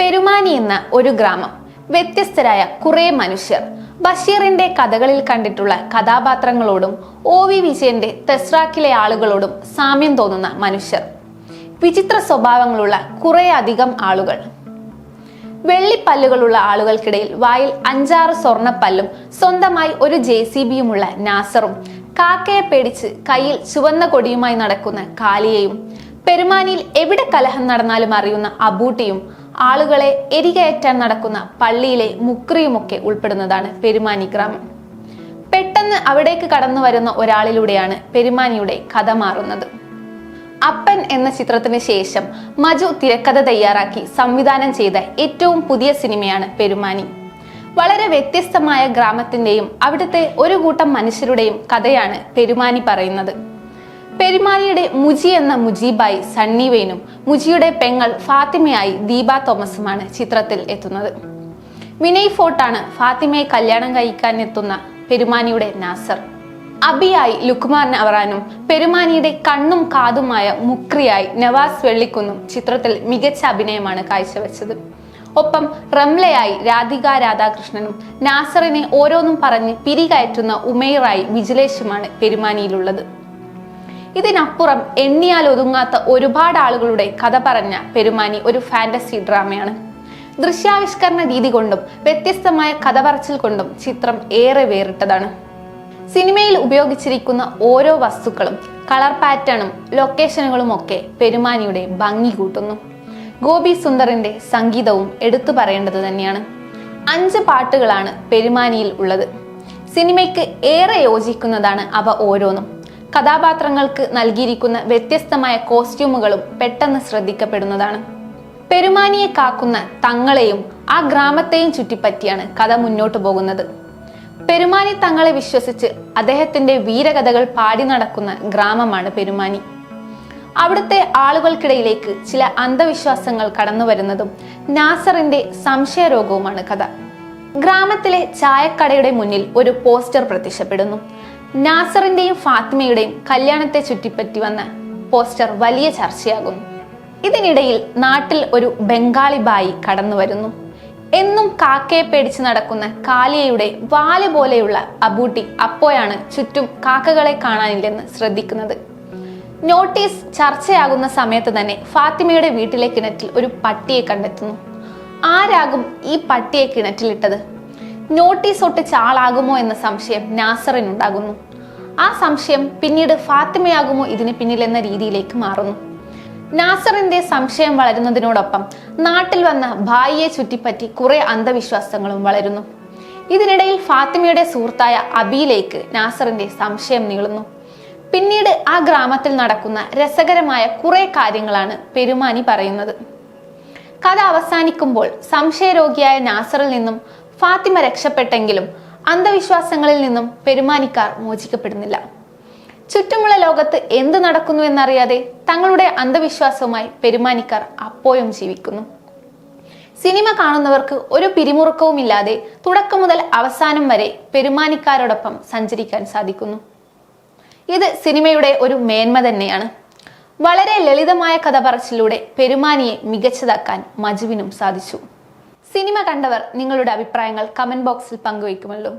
പെരുമാനി എന്ന ഒരു ഗ്രാമം. വ്യത്യസ്തരായ കുറെ മനുഷ്യർ. ബഷീറിന്റെ കഥകളിൽ കണ്ടിട്ടുള്ള കഥാപാത്രങ്ങളോടും ഒ വി വിജയന്റെ തെസ്രാക്കിലെ ആളുകളോടും സാമ്യം തോന്നുന്ന മനുഷ്യർ. വിചിത്ര സ്വഭാവങ്ങളുള്ള കുറെ അധികം ആളുകൾ. വെള്ളിപ്പല്ലുകളുള്ള ആളുകൾക്കിടയിൽ വായിൽ അഞ്ചാറ് സ്വർണപ്പല്ലും സ്വന്തമായി ഒരു ജെ സി ബിയുമുള്ള നാസറും കാക്കയെ പേടിച്ച് കയ്യിൽ ചുവന്ന കൊടിയുമായി നടക്കുന്ന കാലിയയും പെരുമാനിയിൽ എവിടെ കലഹം നടന്നാലും അറിയുന്ന അബൂട്ടിയും ആളുകളെ എരികയറ്റാൻ നടക്കുന്ന പള്ളിയിലെ മുക്രിയുമൊക്കെ ഉൾപ്പെടുന്നതാണ് പെരുമാനി ഗ്രാമം. പെട്ടെന്ന് അവിടേക്ക് കടന്നു വരുന്ന ഒരാളിലൂടെയാണ് പെരുമാനിയുടെ കഥ മാറുന്നത്. അപ്പൻ എന്ന ചിത്രത്തിന് ശേഷം മജു തിരക്കഥ തയ്യാറാക്കി സംവിധാനം ചെയ്ത ഏറ്റവും പുതിയ സിനിമയാണ് പെരുമാനി. വളരെ വ്യത്യസ്തമായ ഗ്രാമത്തിന്റെയും അവിടുത്തെ ഒരു കൂട്ടം മനുഷ്യരുടെയും കഥയാണ് പെരുമാനി പറയുന്നത്. പെരുമാനിയുടെ മുജി എന്ന മുജീബായി സണ്ണി വെയിനും മുജിയുടെ പെങ്ങൾ ഫാത്തിമയായി ദീപ തോമസുമാണ് ചിത്രത്തിൽ എത്തുന്നത്. വിനയ് ഫോർട്ടാണ് ഫാത്തിമയെ കല്യാണം കഴിക്കാൻ എത്തുന്ന പെരുമാനിയുടെ നാസർ. അബിയായി ലുക്മാൻ നവറാനും പെരുമാനിയുടെ കണ്ണും കാതുമായ മുക്രിയായി നവാസ് വെള്ളിക്കുന്നും ചിത്രത്തിൽ മികച്ച അഭിനയമാണ് കാഴ്ചവെച്ചത്. ഒപ്പം റംലയായി രാധിക രാധാകൃഷ്ണനും നാസറിനെ ഓരോന്നും പറഞ്ഞ് പിരികയറ്റുന്ന ഉമേറായി വിജിലേഷുമാണ് പെരുമാനിയിലുള്ളത്. ഇതിനപ്പുറം എണ്ണിയാൽ ഒതുങ്ങാത്ത ഒരുപാട് ആളുകളുടെ കഥ പറഞ്ഞ പെരുമാനി ഒരു ഫാന്റസി ഡ്രാമയാണ് ദൃശ്യാവിഷ്കരണ രീതി കൊണ്ടും വ്യത്യസ്തമായ കഥ പറച്ചിൽ കൊണ്ടും ചിത്രം ഏറെ വേറിട്ടതാണ്. സിനിമയിൽ ഉപയോഗിച്ചിരിക്കുന്ന ഓരോ വസ്തുക്കളും കളർ പാറ്റേണും ലൊക്കേഷനുകളും ഒക്കെ പെരുമാനിയുടെ ഭംഗി കൂട്ടുന്നു. ഗോപി സുന്ദറിന്റെ സംഗീതവും എടുത്തു പറയേണ്ടത് തന്നെയാണ്. അഞ്ച് പാട്ടുകളാണ് പെരുമാനിയിൽ ഉള്ളത്. സിനിമയ്ക്ക് ഏറെ യോജിക്കുന്നതാണ് അവ ഓരോന്നും. കഥാപാത്രങ്ങൾക്ക് നൽകിയിരിക്കുന്ന വ്യത്യസ്തമായ കോസ്റ്റ്യൂമുകളും പെട്ടെന്ന് ശ്രദ്ധിക്കപ്പെടുന്നതാണ്. പെരുമാനിയെ കാക്കുന്ന തങ്ങളെയും ആ ഗ്രാമത്തെയും ചുറ്റിപ്പറ്റിയാണ് കഥ മുന്നോട്ടു പോകുന്നത്. പെരുമാനി തങ്ങളെ വിശ്വസിച്ച് അദ്ദേഹത്തിന്റെ വീരകഥകൾ പാടി നടക്കുന്ന ഗ്രാമമാണ് പെരുമാനി. അവിടുത്തെ ആളുകൾക്കിടയിലേക്ക് ചില അന്ധവിശ്വാസങ്ങൾ കടന്നു വരുന്നതും നാസറിന്റെ സംശയരോഗവുമാണ് കഥ. ഗ്രാമത്തിലെ ചായക്കടയുടെ മുന്നിൽ ഒരു പോസ്റ്റർ പ്രത്യക്ഷപ്പെടുന്നു. നാസറിന്റെയും ഫാത്തിമയുടെയും കല്യാണത്തെ ചുറ്റിപ്പറ്റി വന്ന പോസ്റ്റർ വലിയ ചർച്ചയാകുന്നു. ഇതിനിടയിൽ നാട്ടിൽ ഒരു ബംഗാളി ബായി കടന്നു വരുന്നു. എന്നും കാക്കയെ പേടിച്ച് നടക്കുന്ന കാലിയയുടെ വാൽ പോലെയുള്ള അബൂട്ടി അപ്പോഴാണ് ചുറ്റും കാക്കകളെ കാണാനില്ലെന്ന് ശ്രദ്ധിക്കുന്നത്. നോട്ടീസ് ചർച്ചയാകുന്ന സമയത്ത് തന്നെ ഫാത്തിമയുടെ വീട്ടിലെ കിണറ്റിൽ ഒരു പട്ടിയെ കണ്ടെത്തുന്നു. ആരാകും ഈ പട്ടിയെ കിണറ്റിലിട്ടത്? നോട്ടീസ് ഒട്ടിച്ച ആളാകുമോ എന്ന സംശയം നാസറിനുണ്ടാകുന്നു. ആ സംശയം പിന്നീട് ഫാത്തിമയാകുമോ ഇതിന് പിന്നിലെന്ന രീതിയിലേക്ക് മാറുന്നു. നാസറിന്റെ സംശയം വളരുന്നതിനോടൊപ്പം നാട്ടിൽ വന്ന ഭായിയെ ചുറ്റിപ്പറ്റി കുറെ അന്ധവിശ്വാസങ്ങളും വളരുന്നു. ഇതിനിടയിൽ ഫാത്തിമയുടെ സുഹൃത്തായ അബിയിലേക്ക് നാസറിന്റെ സംശയം നീളുന്നു. പിന്നീട് ആ ഗ്രാമത്തിൽ നടക്കുന്ന രസകരമായ കുറെ കാര്യങ്ങളാണ് പെരുമാനി പറയുന്നത്. കഥ അവസാനിക്കുമ്പോൾ സംശയരോഗിയായ നാസറിൽ നിന്നും ഫാത്തിമ രക്ഷപ്പെട്ടെങ്കിലും അന്ധവിശ്വാസങ്ങളിൽ നിന്നും പെരുമാനിക്കാർ മോചിക്കപ്പെടുന്നില്ല. ചുറ്റുമുള്ള ലോകത്ത് എന്ത് നടക്കുന്നു എന്നറിയാതെ തങ്ങളുടെ അന്ധവിശ്വാസവുമായി പെരുമാനിക്കാർ അപ്പോഴും ജീവിക്കുന്നു. സിനിമ കാണുന്നവർക്ക് ഒരു പിരിമുറുക്കവുമില്ലാതെ തുടക്കം മുതൽ അവസാനം വരെ പെരുമാനിക്കാരോടൊപ്പം സഞ്ചരിക്കാൻ സാധിക്കുന്നു. ഇത് സിനിമയുടെ ഒരു മേന്മ തന്നെയാണ്. വളരെ ലളിതമായ കഥ പറച്ചിലൂടെ പെരുമാനിയെ മികച്ചതാക്കാൻ മജുവിനും സാധിച്ചു. സിനിമ കണ്ടവർ നിങ്ങളുടെ അഭിപ്രായങ്ങൾ കമന്റ് ബോക്സിൽ പങ്കുവയ്ക്കുമല്ലോ.